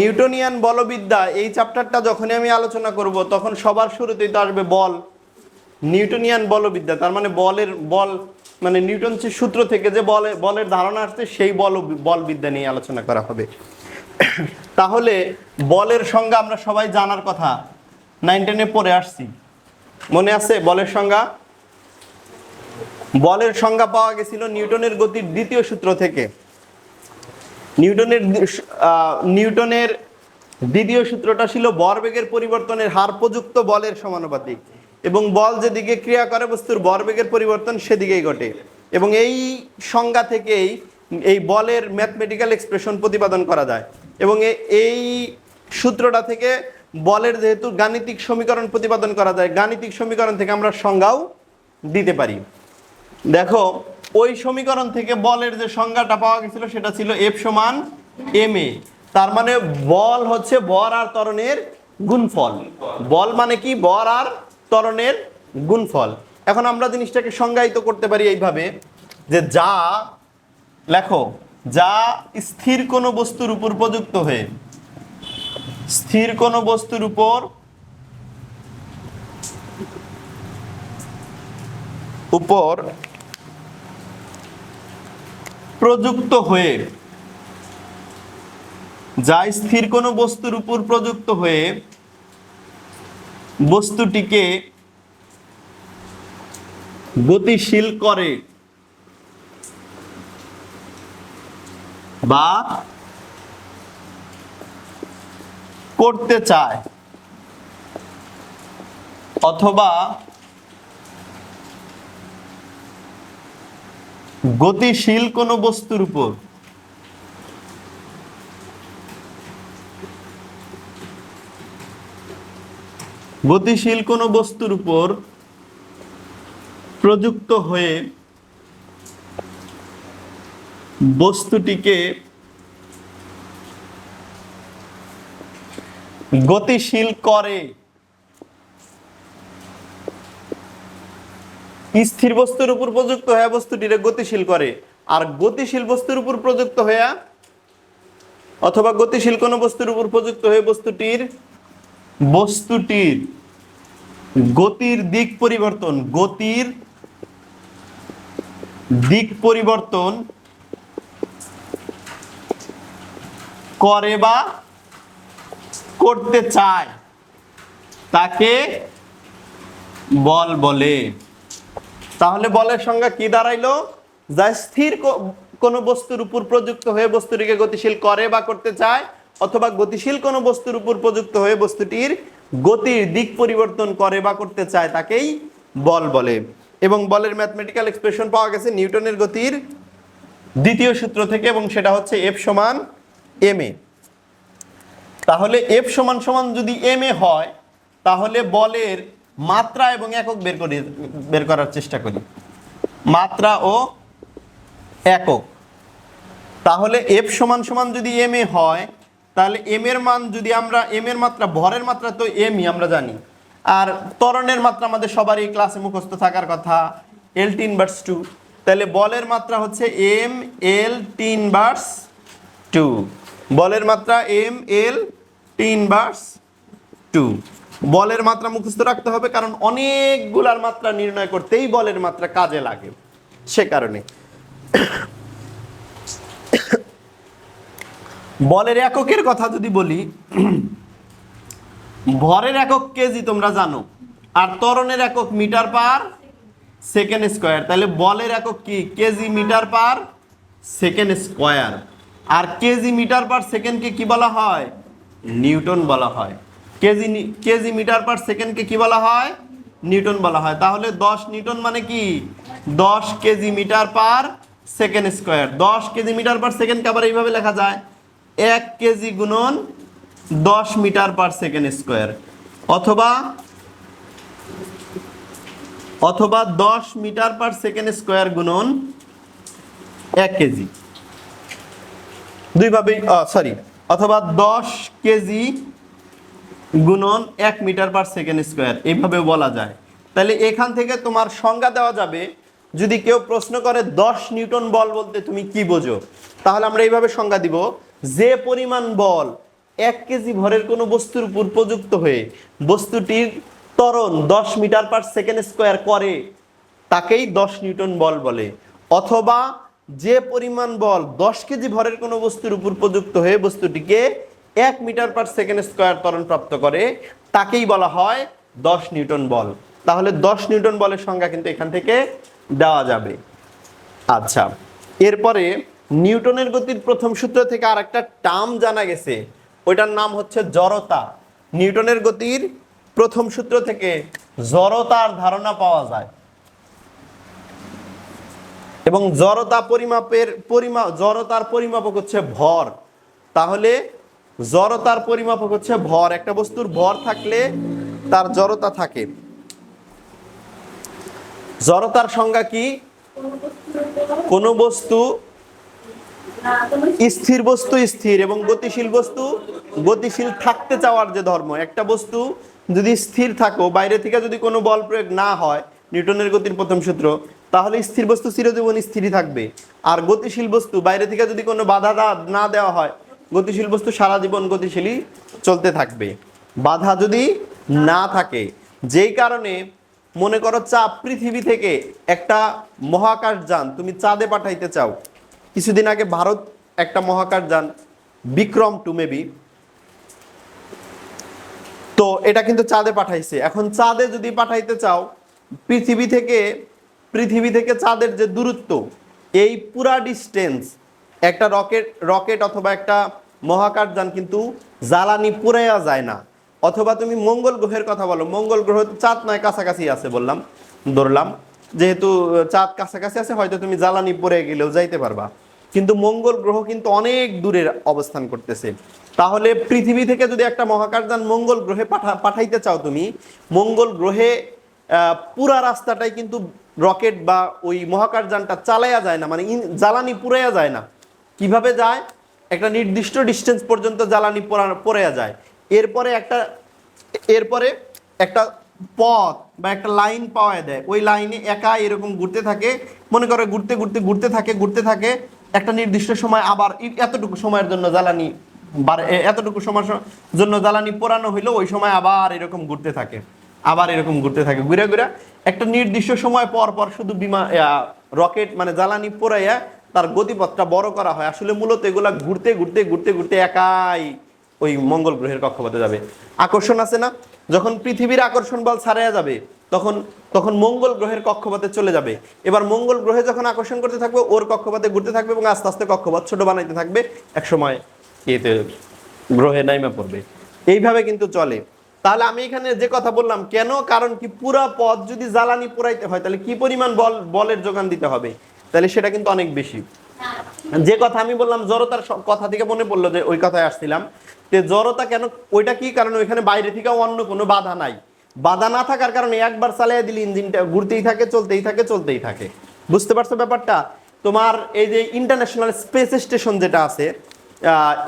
Newtonian বলবিদ্যা, এই চ্যাপ্টারটা যখনই আমি আলোচনা করব, তখন সবার শুরুতেই তো আসবে বল। নিউটনিয়ান বলবিদ্যা, তার মানে বলের, বল মানে নিউটন সূত্র থেকে যে বলে, বলের ধারণা আসছে, সেই বল, বলবিদ্যা নিয়ে আলোচনা করা হবে। তাহলে বলের সংজ্ঞা আমরা সবাই জানার কথা। নাইন টেনে পড়ে আসছি। মনে আছে বলের সংজ্ঞা? বলের সংজ্ঞা পাওয়া গেছিল নিউটনের গতির দ্বিতীয় সূত্র থেকে। নিউটনের নিউটনের দ্বিতীয় সূত্রটা ছিল ভরবেগের পরিবর্তনের হার প্রযুক্ত বলের সমানুপাতিক। এবং বল যেদিকে ক্রিয়া করে বস্তুর ভরবেগের পরিবর্তন সেদিকেই ঘটে। এবং এই সংজ্ঞা থেকেই এই বলের ম্যাথমেটিক্যাল এক্সপ্রেশন প্রতিপাদন করা যায়। এবং এই সূত্রটা থেকে বলের যেহেতু গাণিতিক সমীকরণ প্রতিপাদন করা যায়, গাণিতিক সমীকরণ থেকে আমরা সংজ্ঞাও দিতে পারি। দেখো ওই সমীকরণ থেকে বলের যে সংজ্ঞাটা পাওয়া গেছিল সেটা ছিল এফ সমান এম এ তার মানে বল হচ্ছে বর আর ত্বরণের গুণফল। বল মানে কি? বর আর ত্বরণের গুণফল। এখন আমরা জিনিসটাকে সংজ্ঞায়িত করতে পারি এইভাবে যে যা, লেখো, যা স্থির কোনো বস্তুর উপর প্রযুক্ত হয়ে, স্থির কোনো বস্তুর উপর উপর প্রযুক্ত হয়ে, যা স্থির কোনো বস্তুর উপর প্রযুক্ত হয়ে, বস্তুটিকে গতিশীল করে বা করতে চায়, অথবা গতিশীল কোনো বস্তুর উপর। গতিশীল কোনো বস্তুর উপর প্রযুক্ত হয়ে বস্তুটিকে গতিশীল করে। স্থির বস্তুর উপর প্রযুক্ত হয়ে বস্তুটিরে গতিশীল করে। আর গতিশীল বস্তুর উপর প্রযুক্ত হয়ে অথবা গতিশীল কোনো বস্তুর উপর প্রযুক্ত হয়ে বস্তুটির বস্তুটির গতির দিক পরিবর্তন, গতির দিক পরিবর্তন করে বা করতে চায়, তাকে বল বলে। তাহলে বলের সংজ্ঞা কি দাঁড়াইলো? যা স্থির কোনো বস্তুর উপর প্রযুক্ত হয়ে বস্তুটিকে গতিশীল করে বা করতে চায়, অথবা গতিশীল কোনো বস্তুর উপর প্রযুক্ত হয়ে বস্তুটির গতির দিক পরিবর্তন করে বা করতে চায় তাকেই বল বলে। এবং বলের ম্যাথমেটিক্যাল এক্সপ্রেশন পাওয়া গেছে নিউটনের গতির দ্বিতীয় সূত্র থেকে, এবং সেটা হচ্ছে এফ সমান এম এ। তাহলে এফ সমান সমান যদি এম এ হয়, তাহলে বলের মাত্রা এবং একক বের করি, বের করার চেষ্টা করি। মাত্রা ও একক। তাহলে এফ সমান সমান যদি এম এ হয়, তাহলে এম এর মান যদি আমরা এম এর মাত্রা, ভরের মাত্রা তো এমই আমরা জানি। আর ত্বরণের মাত্রা আমাদের সবারই ক্লাসে মুখস্থ থাকার কথা এল টিন বার্স টু তাহলে বলের মাত্রা হচ্ছে M L T inverse two বলের মাত্রা M L T inverse two বলের মাত্রা মুখস্থ রাখতে হবে, কারণ অনেকগুলার মাত্রা নির্ণয় করতেই বলের মাত্রা কাজে লাগে। সে কারণে। বলের এককের কথা যদি বলি, ভরের একক কেজি তোমরা জানো, আর ত্বরণের একক মিটার পার সেকেন্ড স্কোয়ার। তাহলে বলের একক কি? KG metre per second square. আর কেজি মিটার পার সেকেন্ডকে কি বলা হয়? নিউটন বলা হয়। কেজি কেজি মিটার পার সেকেন্ডকে কি বলা হয়? নিউটন বলা হয়। তাহলে দশ নিউটন মানে কি? দশ KG metre per second square. দশ কেজি মিটার পার সেকেন্ডকে আবার এইভাবে লেখা যায়। এক কেজি গুণন দশ মিটার পার সেকেন্ড স্কোয়ার। অথবা অথবা দশ মিটার পার সেকেন্ড স্কোয়ার গুণন এক কেজি। দুইভাবেই সরি অথবা দশ কেজি গুণন এক মিটার পার সেকেন্ড স্কোয়ার এইভাবে বলা যায়। তাহলে এখান থেকে তোমার সংজ্ঞা দেওয়া যাবে, যদি কেউ প্রশ্ন করে দশ নিউটন বল বলতে তুমি কি বোঝো? তাহলে আমরা এইভাবে সংজ্ঞা দিব, যে পরিমাণ বল এক কেজি ভরের কোনো বস্তুর উপর প্রযুক্ত হয়ে বস্তুটির ত্বরণ দশ মিটার পার সেকেন্ড স্কোয়ার করে, তাকেই দশ নিউটন বল বলে। অথবা যে পরিমাণ বল দশ কেজি ভরের কোনো বস্তুর উপর প্রযুক্ত হয়ে বস্তুটিকে এক মিটার পার সেকেন্ড স্কোয়ার ত্বরণ প্রাপ্ত করে, তাকেই বলা হয় দশ নিউটন বল। তাহলে দশ নিউটন বলের সংজ্ঞা কিন্তু এখান থেকে দেওয়া যাবে। আচ্ছা এরপরে নিউটনের গতির প্রথম সূত্র থেকে আর একটা টার্ম জানা গেছে। ওইটার নাম হচ্ছে জড়তা। নিউটনের গতির প্রথম সূত্র থেকে জড়তার ধারণা পাওয়া যায়। এবং জড়তা পরিমাপের পরিমাপ জড়তার পরিমাপক হচ্ছে ভর। তাহলে জড়তার পরিমাপক হচ্ছে ভর। একটা বস্তুর ভর থাকলে তার জড়তা থাকে। জড়তার সংজ্ঞা কি? কোনো বস্তু স্থির বস্তু স্থির এবং গতিশীল বস্তু গতিশীল থাকতে চাওয়ার যে ধর্ম, একটা বস্তু যদি স্থির থাকো, বাইরে থেকে যদি কোনো বল প্রয়োগ না হয়, নিউটনের গতির প্রথম সূত্র, তাহলে স্থির বস্তু চিরজীবন স্থিরই থাকবে। আর গতিশীল বস্তু, বাইরে থেকে যদি কোনো বাধা না- না দেওয়া হয় গতিশীল বস্তু সারা জীবন গতিশীলই চলতে থাকবে। বাধা যদি না থাকে, যেই কারণে মনে করো চাপ পৃথিবী থেকে একটা মহাকাশ যান, তুমি চাঁদে পাঠাইতে চাও। কিছুদিন আগে ভারত একটা মহাকাশ যান, বিক্রম টু মেবি। তো এটা কিন্তু চাঁদে পাঠাইছে। এখন চাঁদে যদি পাঠাইতে চাও, পৃথিবী থেকে পৃথিবী থেকে চাঁদের যে দূরত্ব, এই পুরা ডিস্টেন্স একটা রকেট রকেট অথবা একটা মহাকাশ যান কিন্তু জ্বালানি পুরাইয়া যায় না। অথবা তুমি মঙ্গল গ্রহের কথা বলো, মঙ্গল গ্রহ চাঁদ নয়, কাছাকাছি আছে বললাম, ধরলাম। যেহেতু চাঁদ কাছাকাছি আছে, হয়তো তুমি জ্বালানি পরে গেলেও যাইতে পারবা। কিন্তু মঙ্গল গ্রহ কিন্তু অনেক দূরের অবস্থান করতেছে। তাহলে পৃথিবী থেকে যদি একটা মহাকাশযান মঙ্গল গ্রহে পাঠা, পাঠাইতে চাও তুমি, মঙ্গল গ্রহে পুরা রাস্তাটাই কিন্তু রকেট বা ওই মহাকাশযানটা চালায়া যায় না মানে জ্বালানি পুরাইয়া যায় না। কীভাবে যায়? একটা নির্দিষ্ট ডিস্টেন্স পর্যন্ত জ্বালানি পোড়া- যায়। এরপরে একটা এরপরে একটা পথ বা একটা লাইন পাওয়া দেয় ওই লাইনে একা এরকম ঘুরতে থাকে, মনে করে ঘুরতে ঘুরতে ঘুরতে থাকে ঘুরতে থাকে, একটা নির্দিষ্ট সময় আবার এতটুকু সময়ের জন্য জ্বালানি এতটুকু সময়ের জন্য জ্বালানি পোড়ানো হইল ওই সময় আবার এরকম ঘুরতে থাকে। আবার এরকম ঘুরতে থাকে। ঘুরে ঘুরে একটা নির্দিষ্ট সময় পর পর শুধু বিমা রকেট মানে জ্বালানি পোড়াইয়া তার গতিপথটা বড় করা হয়। আসলে মূলত এগুলা ঘুরতে ঘুরতে ঘুরতে ঘুরতে একাই ওই মঙ্গল গ্রহের কক্ষপথে যাবে। আকর্ষণ আছে না? যখন পৃথিবীর আকর্ষণ বল ছাড়াইয়া যাবে, তখন তখন মঙ্গল গ্রহের কক্ষপথে চলে যাবে। এবার মঙ্গল গ্রহে যখন আকর্ষণ করতে থাকবে, ওর কক্ষপথে ঘুরতে থাকবে এবং আস্তে আস্তে কক্ষপথ ছোট বানাইতে থাকবে এক সময় এতে গ্রহে নাইমা পড়বে। এইভাবে কিন্তু চলে। তাহলে আমি এখানে যে কথা বললাম, কেন? কারণ কি পুরা পথ যদি জ্বালানি পোড়াইতে হয়, তাহলে কি পরিমাণ বল, বলের যোগান দিতে হবে? তাহলে সেটা কিন্তু অনেক বেশি। যে কথা আমি বললাম, জড়তার কথা থেকে মনে পড়ল যে ওই কথায় আসছিলাম, যে জড়তা কেন, ওইটা কি কারণ? ওইখানে বাইরে থেকে অন্য কোনো বাধা নাই। বাধা না থাকার কারণে একবার চালিয়ে দিলে ইঞ্জিনটা ঘুরতেই থাকে, চলতেই থাকে চলতেই থাকে। বুঝতে পারছ ব্যাপারটা? তোমার এই যে ইন্টারন্যাশনাল স্পেস স্টেশন যেটা আছে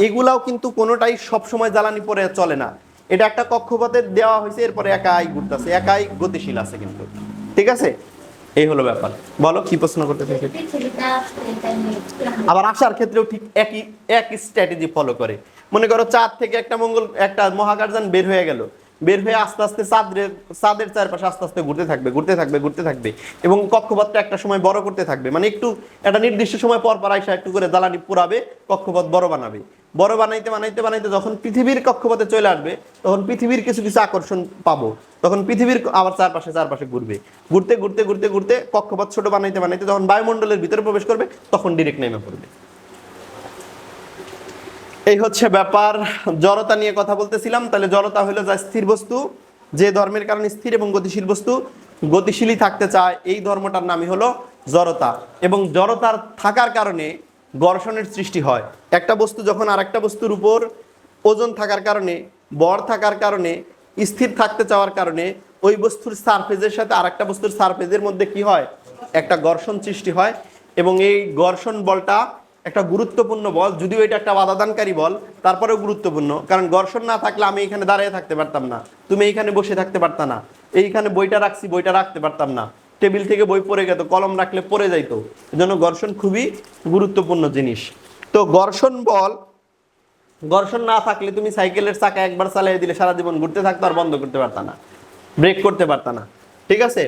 এগুলাও কিন্তু কোনোটাই সবসময় জ্বালানি পরে চলে না। এটা একটা কক্ষপথে দেওয়া হয়েছে, এরপরে একাই ঘুরতেছে, একাই গতিশীল আছে কিন্তু। ঠিক আছে? এই হলো ব্যাপার। বলো, কি প্রশ্ন করতে নিয়ে আবার আসার ক্ষেত্রেও ঠিক একই একই স্ট্র্যাটেজি ফলো করে। মনে করো চাঁদ থেকে একটা মঙ্গল, একটা মহাকাশযান বের হয়ে গেল। বের হয়ে আস্তে আস্তে চাঁদের চাঁদের চারপাশে আস্তে আস্তে ঘুরতে থাকবে ঘুরতে থাকবে ঘুরতে থাকবে। এবং কক্ষপথটা একটা সময় বড় করতে থাকবে। মানে একটু, একটা নির্দিষ্ট সময় পর পর আইসা একটু করে জ্বালানি পুরাবে কক্ষপথ বড় বানাবে। বড় বানাইতে বানাইতে বানাইতে যখন পৃথিবীর কক্ষপথে চলে আসবে, তখন পৃথিবীর কিছু কিছু আকর্ষণ পাবো। তখন পৃথিবীর আবার চারপাশে চারপাশে ঘুরবে। ঘুরতে ঘুরতে ঘুরতে ঘুরতে কক্ষপথ ছোট বানাইতে বানাইতে যখন বায়ুমণ্ডলের ভিতরে প্রবেশ করবে, তখন ডিরেক্ট নেমে পড়বে। এই হচ্ছে ব্যাপার। জড়তা নিয়ে কথা বলতেছিলাম। তাহলে জড়তা হলো যা স্থির বস্তু, যে ধর্মের কারণে স্থির এবং গতিশীল বস্তু গতিশীলই থাকতে চায়। এই ধর্মটার নামই হলো জড়তা। এবং জড়তার থাকার কারণে ঘর্ষণের সৃষ্টি হয়। একটা বস্তু যখন আরেকটা বস্তুর উপর ওজন থাকার কারণে বর থাকার কারণে, স্থির থাকতে চাওয়ার কারণে, ওই বস্তুর সারফেজের সাথে আরেকটা বস্তুর সারফেজের মধ্যে কি হয়? একটা ঘর্ষণ সৃষ্টি হয় এবং এই ঘর্ষণ বলটা একটা গুরুত্বপূর্ণ বল। যদিও এটা একটা বাধাদানকারী বল, তারপরেও গুরুত্বপূর্ণ। কারণ ঘর্ষণ না থাকলে আমি এখানে দাঁড়িয়ে থাকতে পারতাম না। তুমি এইখানে বসে থাকতে পারতা না। এইখানে বইটা রাখছি, বইটা রাখতে পারতাম না। টেবিল থেকে বই পড়ে গেত, কলম রাখলে পড়ে যাইতো। এজন্য ঘর্ষণ খুবই গুরুত্বপূর্ণ জিনিস। তো ঘর্ষণ বল, ঘর্ষণ না থাকলে তুমি সাইকেলের চাকা একবার চালিয়ে দিলে সারা জীবন ঘুরতে থাকতো আর বন্ধ করতে পারতা না, ব্রেক করতে পারতা না। ঠিক আছে?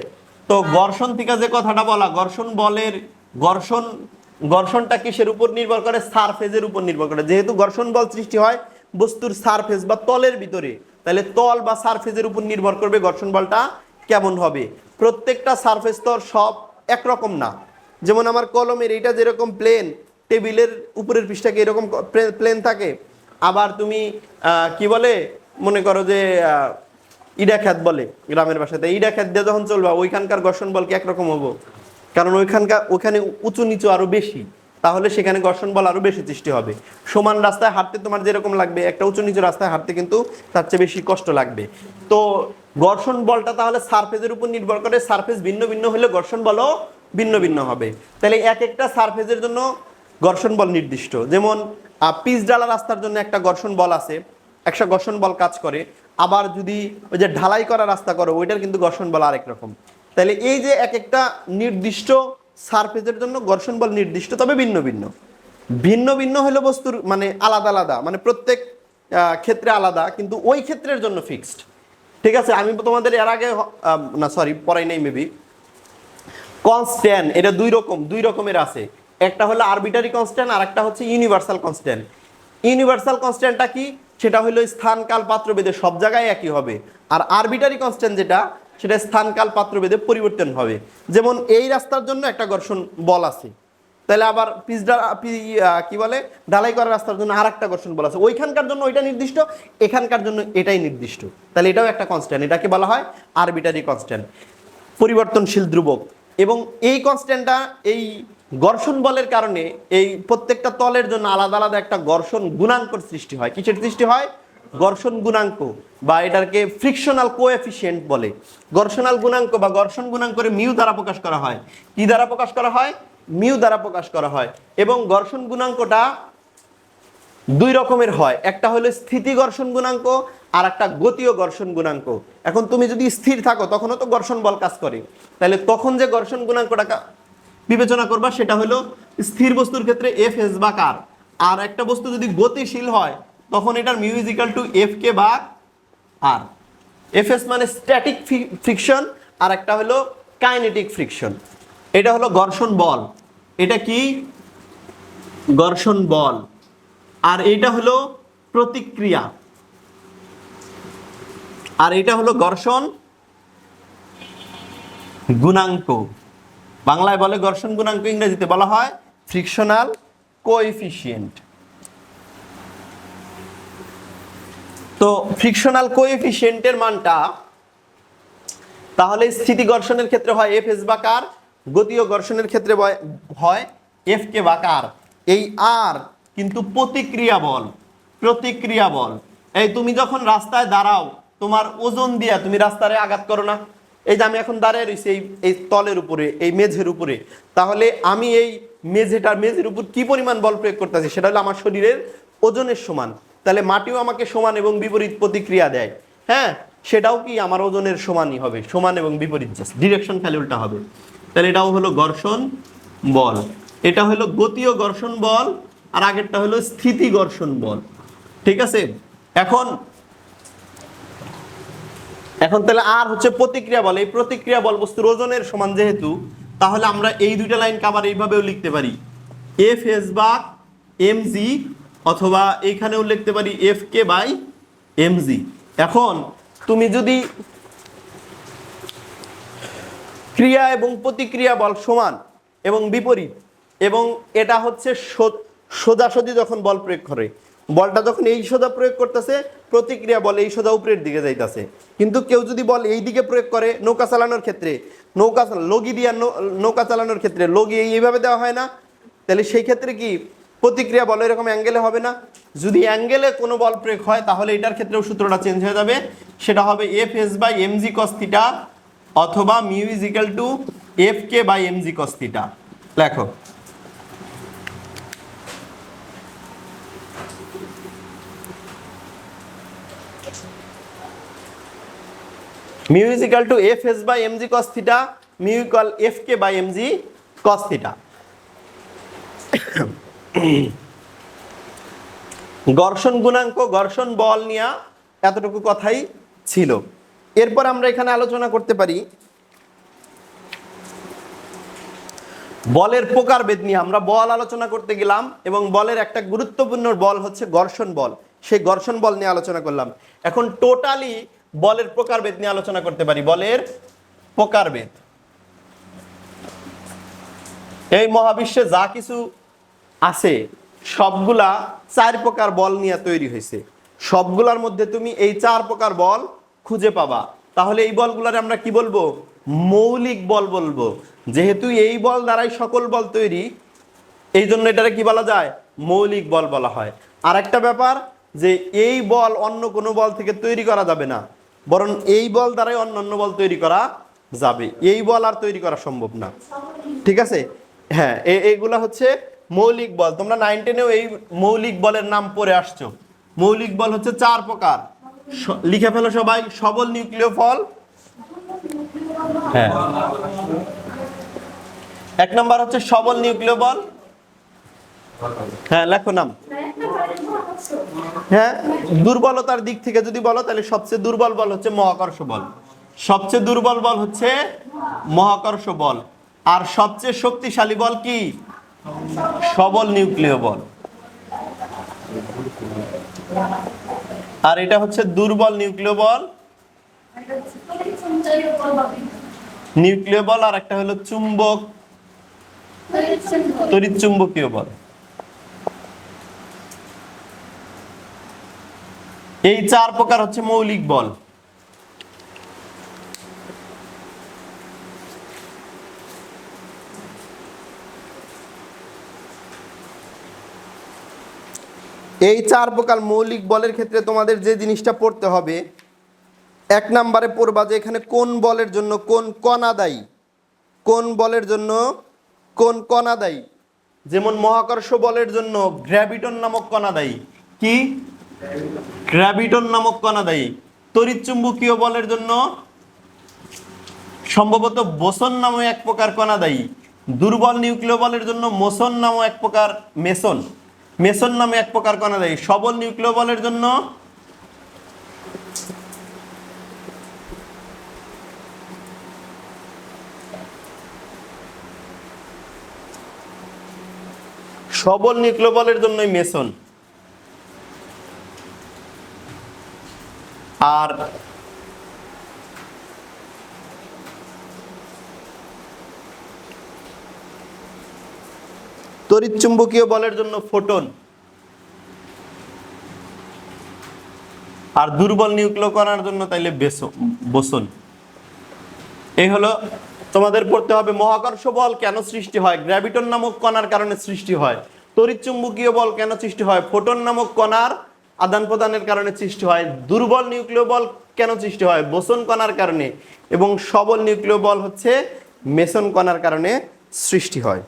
তো ঘর্ষণ থেকে যে কথাটা বলা, ঘর্ষণ বলের ঘর্ষণ, ঘর্ষণটা কিসের উপর নির্ভর করে? সারফেজের উপর নির্ভর করে। যেহেতু ঘর্ষণ বল সৃষ্টি হয় বস্তুর সারফেস বা তলের ভিতরে, তাহলে তল বা সারফেসের উপর নির্ভর করবে ঘর্ষণ বলটা কেমন হবে? প্রত্যেকটা সারফেস তো সব একরকম না। যেমন আমার কলমের এইটা যেরকম প্লেন টেবিলের উপরের পৃষ্ঠাকে এরকম প্লেন থাকে। আবার তুমি কি বলে? মনে করো যে ইডা খ্যাত বলে গ্রামের ভাষাতে। ইডা খ্যাত দিয়ে যখন চলবা, ওইখানকার ঘর্ষণ বল কি একরকম হব? কারণ ওইখানকার, ওখানে উঁচু নিচু আরও বেশি। তাহলে সেখানে ঘর্ষণ বল আরও বেশি সৃষ্টি হবে। সমান রাস্তায় হাঁটতে তোমার যেরকম লাগবে, একটা উঁচু নিচু রাস্তায় হাঁটতে কিন্তু তার চেয়ে বেশি কষ্ট লাগবে। তো ঘর্ষণ বলটা তাহলে সারফেসের উপর নির্ভর করে, সারফেস ভিন্ন ভিন্ন হলে ঘর্ষণ বলও ভিন্ন ভিন্ন হবে। তাহলে এক একটা সারফেসের জন্য ঘর্ষণ বল নির্দিষ্ট। যেমন পিচ ডালা রাস্তার জন্য একটা ঘর্ষণ বল আছে একটা ঘর্ষণ বল কাজ করে। আবার যদি ওই যে ঢালাই করা রাস্তা করো, ওইটার কিন্তু ঘর্ষণ বল আরেক রকম। তাহলে এই যে এক একটা নির্দিষ্ট সারফেসের জন্য ঘর্ষণ বল নির্দিষ্ট, তবে ভিন্ন ভিন্ন। ভিন্ন ভিন্ন হলো বস্তুর মানে আলাদা আলাদা মানে প্রত্যেক ক্ষেত্রে আলাদা, কিন্তু ওই ক্ষেত্রের জন্য ফিক্সড ঠিক আছে, আমি তোমাদের এর আগে না সরি পড়াই নাই মেবি কনস্ট্যান্ট এটা দুই রকম, দুই রকমের আছে। একটা হলো আরবিটারি কনস্ট্যান্ট আর একটা হচ্ছে ইউনিভার্সাল কনস্ট্যান্ট ইউনিভার্সাল কনস্ট্যান্টটা কি? সেটা হলো স্থান, কাল, পাত্র, ভেদে সব জায়গায় একই হবে। আর আরবিটারি কনস্ট্যান্ট যেটা, সেটা স্থান, কাল, পাত্র, ভেদে পরিবর্তন হবে। যেমন এই রাস্তার জন্য একটা ঘর্ষণ বল আছে। তাহলে আবার পিজডা পি- আহ, কি বলে? ঢালাই করা রাস্তার জন্য আর একটা ঘর্ষণ বল আছে। ওইখানকার জন্য ওইটা নির্দিষ্ট এখানকার জন্য এটাই নির্দিষ্ট। তাহলে এটাও একটা কনস্ট্যান্ট এটাকে বলা হয় আরবিটারি কনস্ট্যান্ট পরিবর্তনশীল ধ্রুবক। এবং এই কনস্ট্যান্টটা এই ঘর্ষণ বলের কারণে এই প্রত্যেকটা তলের জন্য আলাদা আলাদা একটা ঘর্ষণ গুণাঙ্কর সৃষ্টি হয়। কিসের সৃষ্টি হয়? ঘর্ষণ গুণাঙ্ক বা এটাকে ফ্রিকশনাল কোএফিসিয়েন্ট বলে। ঘর্ষণাল গুণাঙ্ক বা ঘর্ষণ গুণাঙ্করে মিউ দ্বারা প্রকাশ করা হয়। কি দ্বারা প্রকাশ করা হয়? মিউ দ্বারা প্রকাশ করা হয় এবং ঘর্ষণ গুণাঙ্কটা দুই রকমের হয়। একটা হলো স্থিতি ঘর্ষণ গুণাঙ্ক, আর একটা গতীয় ঘর্ষণ গুণাঙ্ক। এখন তুমি যদি স্থির থাকো, তখনও তো ঘর্ষণ বল কাজ করে। তাহলে তখন যে ঘর্ষণ গুণাঙ্কটা বিবেচনা করবা, সেটা হলো স্থির বস্তুর ক্ষেত্রে এফ এস বা কার। আর একটা বস্তু যদি গতিশীল হয়, তখন এটার মিউজিক্যাল টু এফ কে বা আর। এফ এস মানে স্ট্যাটিক ফ্রিকশন, আর একটা হলো কাইনেটিক ফ্রিকশন। এটা হলো ঘর্ষণ বল। এটা কি? ঘর্ষণ বল। আর এইটা হলো প্রতিক্রিয়া। আর এটা হলো ঘর্ষণ গুণাঙ্ক। বাংলায় বলে ঘর্ষণ গুণাঙ্ক ইংরেজিতে বলা হয় ফ্রিকশনাল কোএফিসিয়েন্ট তো ফ্রিকশনাল কোএফিসিয়েন্টের মানটা তাহলে স্থিতি ঘর্ষণের ক্ষেত্রে হয় এফ এস বা কার গতীয় ঘর্ষণের ক্ষেত্রে হয়। এফ কে বা কার? এই আর কিন্তু প্রতিক্রিয়া বল। প্রতিক্রিয়া বল। এই তুমি যখন রাস্তায় দাঁড়াও, তোমার ওজন দিয়া তুমি রাস্তায় আঘাত করো না। এই যে আমি এখন দাঁড়িয়ে রয়েছি এই এই তলের উপরে, এই মেঝের উপরে। তাহলে আমি এই মেঝেটার মেঝের উপর কি পরিমাণ বল প্রয়োগ করতেছি সেটা হলো আমার শরীরের ওজনের সমান। তাহলে মাটিও আমাকে সমান এবং বিপরীত প্রতিক্রিয়া দেয়। হ্যাঁ সেটাও কি আমার ওজনের সমানই হবে? সমান এবং বিপরীত ডিরেকশন খালি উল্টা হবে। তাহলে এটাও হলো ঘর্ষণ বল। এটা হলো গতীয় ঘর্ষণ বল, আর আগেরটা হলো স্থিতি ঘর্ষণ বল। ঠিক আছে? এখন এখন তাহলে আর হচ্ছে প্রতিক্রিয়া বল। এই প্রতিক্রিয়া বল বস্তুর ওজনের সমান যেহেতু, তাহলে আমরা এই দুইটা লাইন আবার এইভাবেও লিখতে পারি। এফ এস বা এম জি অথবা এইখানেও লিখতে পারি F K by M G এখন, তুমি যদি ক্রিয়া এবং প্রতিক্রিয়া বল সমান এবং বিপরীত। এবং এটা হচ্ছে সোজাসুজি যখন বল প্রয়োগ করে, বলটা যখন এই সোজা প্রয়োগ করতেছে, প্রতিক্রিয়া বল এই সোজা উপরের দিকে যাইতেছে। কিন্তু কেউ যদি বল এই দিকে প্রয়োগ করে নৌকা চালানোর ক্ষেত্রে, নৌকা লগি দিয়া নৌকা চালানোর ক্ষেত্রে লগি এই- এইভাবে দেওয়া হয় না, তাহলে সেই ক্ষেত্রে কি প্রতিক্রিয়া বল এরকম অ্যাঙ্গেলে হবে না? যদি অ্যাঙ্গেলে কোনো বল প্রয়োগ হয়, তাহলে এটার ক্ষেত্রেও সূত্রটা চেঞ্জ হয়ে যাবে। সেটা হবে F S by M G cos theta অথবা mu is equal to F K by M G cos theta লেখো। Mu is equal to F S by M G cos theta mu equal F K by M G cos theta ঘর্ষণ গুণাঙ্ক, ঘর্ষণ বল নিয়ে এতটুকু কথাই ছিল। এরপর আমরা এখানে আলোচনা করতে পারি বলের প্রকারভেদ নিয়ে। আমরা বল আলোচনা করতে গেলাম এবং বলের একটা গুরুত্বপূর্ণ বল হচ্ছে ঘর্ষণ বল। সেই ঘর্ষণ বল নিয়ে আলোচনা করলাম। এখন টোটালি বলের প্রকারভেদ নিয়ে আলোচনা করতে পারি। বলের প্রকারভেদ। এই মহাবিশ্বে যা কিছু আছে, সবগুলা চার প্রকার বল নিয়ে তৈরি হয়েছে। সবগুলার মধ্যে তুমি এই চার প্রকার বল খুঁজে পাবা। তাহলে এই বলগুলার আমরা কি বলব? মৌলিক বল বলব। যেহেতু এই বল দ্বারাই সকল বল তৈরি এই জন্য এটারে কি বলা যায়? মৌলিক বল বলা হয়। আর একটা ব্যাপার যে এই বল অন্য কোনো বল থেকে তৈরি করা যাবে না, বরং এই বল দ্বারাই অন্য অন্য বল তৈরি করা যাবে। এই বল আর তৈরি করা সম্ভব না। ঠিক আছে? হ্যাঁ এইগুলা হচ্ছে মৌলিক বল। তোমরা নাইন টেনেও এই মৌলিক বলের নাম পড়ে আসছো। মৌলিক বল হচ্ছে চার প্রকার। লিখে ফেলো সবাই সবল নিউক্লিয় ফল। হ্যাঁ। এক নাম্বার হচ্ছে সবল নিউক্লিয় বল। হ্যাঁ লেখো নাম। হ্যাঁ দুর্বলতার দিক থেকে যদি বলো তাহলে সবচেয়ে দুর্বল বল হচ্ছে মহাকর্ষ বল। সবচেয়ে দুর্বল বল হচ্ছে মহাকর্ষ বল। আর সবচেয়ে শক্তিশালী বল কি? সবল নিউক্লিয় বল। আর এটা হচ্ছে দুর্বল নিউক্লিয় বল নিউক্লিয় বল আর একটা হলো চুম্বক। তড়িৎ চুম্বকীয় বল। এই চার প্রকার হচ্ছে মৌলিক বল। এই চার প্রকার মৌলিক বলের ক্ষেত্রে তোমাদের যে জিনিসটা পড়তে হবে, এক নম্বরে পড়বা যে এখানে কোন বলের জন্য কোন কণা দায়ী কোন বলের জন্য কোন কণা দায়ী যেমন মহাকর্ষ বলের জন্য গ্র্যাভিটন নামক কণা দায়ী কি? গ্র্যাভিটন নামক কণা দায়ী তড়িৎ চুম্বকীয় বলের জন্য সম্ভবত বোসন নামে এক প্রকার কণা দায়ী দুর্বল নিউক্লিয় বলের জন্য মোসন নামক এক প্রকার মেসন। মেসন নামে এক প্রকার কণা দায়ী। সবল নিউক্লিয় বলের জন্য সবল নিউক্লিয় বলের জন্যই মেসন। আর তড়িৎ চুম্বকীয় বলের জন্য ফোটন। আর দুর্বল নিউক্লিয় কণার জন্য তাইলে বোসন। এই হলো তোমাদের পড়তে হবে মহাকর্ষ বল কেন সৃষ্টি হয়? গ্র্যাভিটন নামক কণার কারণে সৃষ্টি হয়। তড়িৎ চুম্বকীয় বল কেন সৃষ্টি হয়? ফোটন নামক কণার আদান প্রদানের কারণে সৃষ্টি হয়। দুর্বল নিউক্লিয় বল কেন সৃষ্টি হয়? বোসন কণার কারণে। এবং সবল নিউক্লিয় বল হচ্ছে মেসন কণার কারণে সৃষ্টি হয়।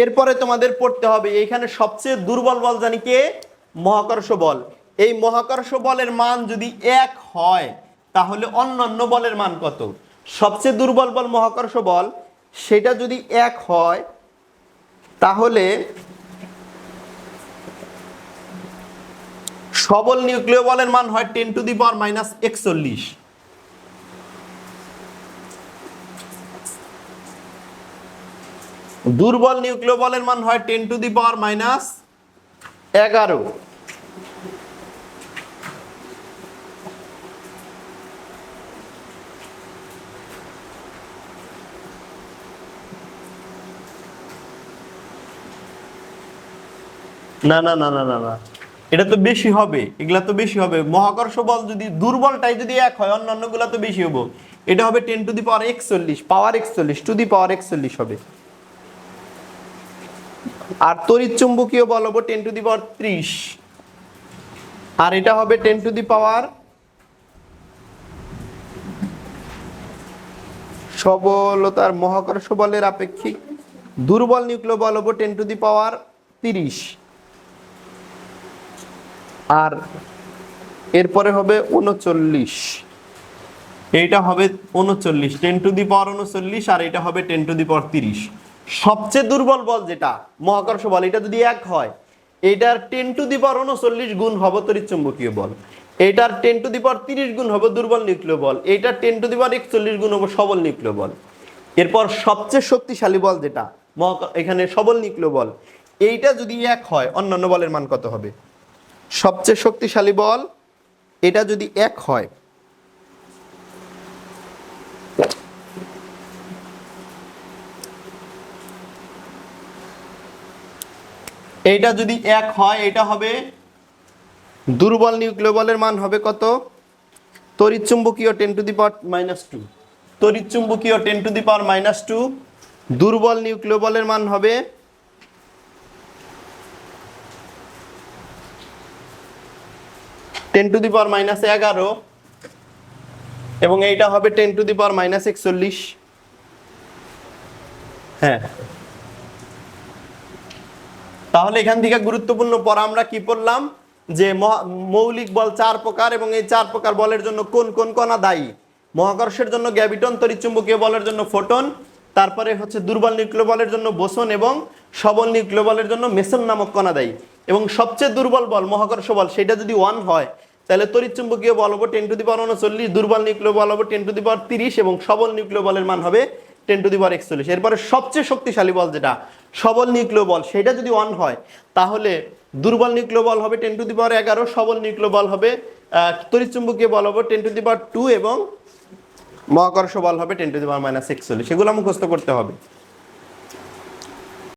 এরপরে তোমাদের পড়তে হবে এইখানে সবচেয়ে দুর্বল বল জানি কে? মহাকর্ষ বল। এই মহাকর্ষ বলের মান যদি এক হয়, তাহলে অন্যান্য বলের মান কত? সবচেয়ে দুর্বল বল মহাকর্ষ বল, সেটা যদি এক হয়, তাহলে সবল নিউক্লিয় বলের মান হয় ten to the power minus একচল্লিশ। দুর্বল নিউক্লিয় বলের মান হয় ten to the power minus এগারো। না না না না না না। এটা তো বেশি হবে, এগুলা তো বেশি হবে। মহাকর্ষ বল যদি দুর্বলটাই যদি এক হয় অন্যান্যগুলা তো বেশি হব। এটা হবে টেন টু দি পাওয়ার একচল্লিশ পাওয়ার একচল্লিশ, টু দি পাওয়ার একচল্লিশ হবে। আর তড়িৎ চুম্বকীয় বল হব টেন টু দি পাওয়ার ত্রিশ। আর এটা হবে টেন টু দি পাওয়ার সবলতার মহাকর্ষ বলের আপেক্ষিক। দুর্বল নিউক্লিয় বল হব টেন টু দি পাওয়ার তিরিশ। আর এরপরে হবে উনচল্লিশ। এইটা হবে উনচল্লিশ টেন টু দি পাওয়ার উনচল্লিশ, আর এটা হবে টেন টু দি পাওয়ার তিরিশ। সবচেয়ে দুর্বল বল যেটা, মহাকর্ষ বল, এটা যদি এক হয় এইটার টেন টু দি পাওয়ার উনচল্লিশ গুণ হবে তড়িৎ চুম্বকীয় বল। এইটার টেন টু দি পাওয়ার তিরিশ গুণ হবে দুর্বল নিউক্লিয় বল। এইটার টেন টু দি পাওয়ার একচল্লিশ গুণ হবে সবল নিউক্লিয় বল। এরপর সবচেয়ে শক্তিশালী বল যেটা এখানে সবল নিউক্লিয় বল, এইটা যদি এক হয়, অন্যান্য বলের মান কত হবে? সবচেয়ে শক্তিশালী বল, এটা যদি এক হয় এইটা যদি এক হয় এটা হবে দুর্বল নিউক্লিয় বলের মান হবে কত? তড়িৎ চুম্বকীয় ten to the power minus two. তড়িৎ চুম্বকীয় ten to the power minus two, দুর্বল নিউক্লিয় বলের মান হবে ten to the power minus এগারো, এবং এইটা হবে ten to the power minus একচল্লিশ। হ্যাঁ। তাহলে এখান থেকে গুরুত্বপূর্ণ পর আমরা কি পড়লাম? যে মৌলিক বল চার প্রকার এবং এই চার প্রকার বলের জন্য কোন কোন কণা দায়ী? মহাকর্ষের জন্য গ্যাভিটন, তড়িৎচুম্বকীয় বলের জন্য ফোটন, তারপরে হচ্ছে দুর্বল নিউক্লিয় বলের জন্য বোসন এবং সবল নিউক্লিয় বলের জন্য মেসন নামক কণা দায়ী। এবং সবচেয়ে দুর্বল বল, মহাকর্ষ বল, সেটা যদি ওয়ান হয়, তাহলে তড়িৎচুম্বকীয় বল হবে টেন টু দি পাওয়ার উনচল্লিশ দুর্বল নিউক্লিয় বল হব টেন টু দি পাওয়ার তিরিশ এবং সবল নিউক্লিয় বলের মান হবে টেন টু দি পাওয়ার একচল্লিশ। এরপরে সবচেয়ে শক্তিশালী বল যেটা সবল নিউক্লিয় বল, সেটা যদি ওয়ান হয়, তাহলে দুর্বল নিউক্লিয় বল হবে টেন টু দি পাওয়ার এগারো, সবল নিউক্লিয় বল হবে তরিচুম্বকীয় বল হবে ten to the power two এবং মহাকর্ষ বল হবে ten to the power minus একচল্লিশ সেগুলো মুখস্থ করতে হবে।